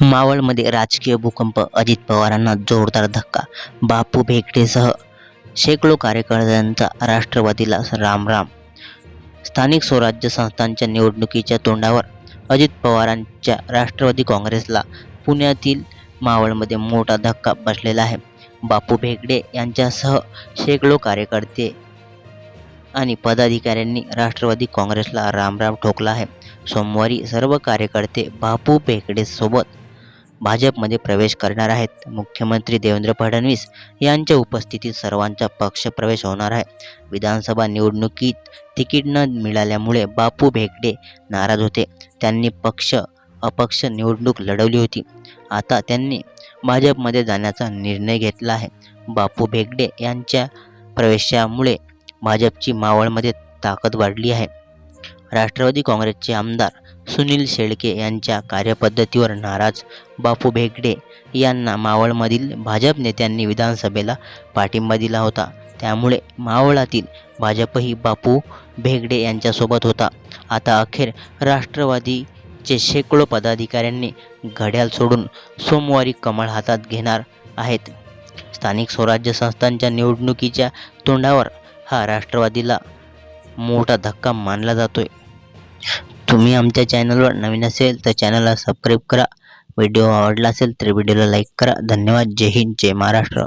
मावळमध्ये राजकीय भूकंप अजित पवारांना जोरदार धक्का बापू भेगडेसह शेकडो कार्यकर्त्यांचा राष्ट्रवादीला रामराम. स्थानिक स्वराज्य संस्थांच्या निवडणुकीच्या तोंडावर अजित पवारांच्या राष्ट्रवादी काँग्रेसला पुण्यातील मावळमध्ये मोठा धक्का बसलेला आहे. बापू भेगडे यांच्यासह शेकडो कार्यकर्ते आणि पदाधिकाऱ्यांनी राष्ट्रवादी काँग्रेसला रामराम ठोकला आहे. सोमवारी सर्व कार्यकर्ते बापू भेगडे सोबत भाजपमध्ये प्रवेश करणार आहेत. मुख्यमंत्री देवेंद्र फडणवीस यांच्या उपस्थितीत सर्वांचा पक्ष प्रवेश होणार आहे. विधानसभा निवडणुकीत तिकीट न मिळाल्यामुळे बापू भेगडे नाराज होते. त्यांनी पक्ष अपक्ष निवडणूक लढवली होती. आता त्यांनी भाजपमध्ये जाण्याचा निर्णय घेतला आहे. बापू भेगडे यांच्या प्रवेशामुळे भाजपची मावळमध्ये ताकद वाढली आहे. राष्ट्रवादी काँग्रेसचे आमदार सुनील शेळके यांच्या कार्यपद्धतीवर नाराज बापू भेगडे यांना मावळमधील भाजप नेत्यांनी विधानसभेला पाठिंबा दिला होता. त्यामुळे मावळातील भाजपही बापू भेगडे यांच्यासोबत होता. आता अखेर राष्ट्रवादीचे शेकडो पदाधिकाऱ्यांनी घड्याल सोडून सोमवारी कमळ हातात घेणार आहेत. स्थानिक स्वराज्य संस्थांच्या निवडणुकीच्या तोंडावर हा राष्ट्रवादीला मोठा धक्का मानला जातोय. तुम्ही आमच्या चॅनलवर नवीन असेल तर चॅनलला सबस्क्राईब करा. व्हिडिओ आवडला असेल तर व्हिडिओला लाईक करा. धन्यवाद. जय हिंद. जय महाराष्ट्र.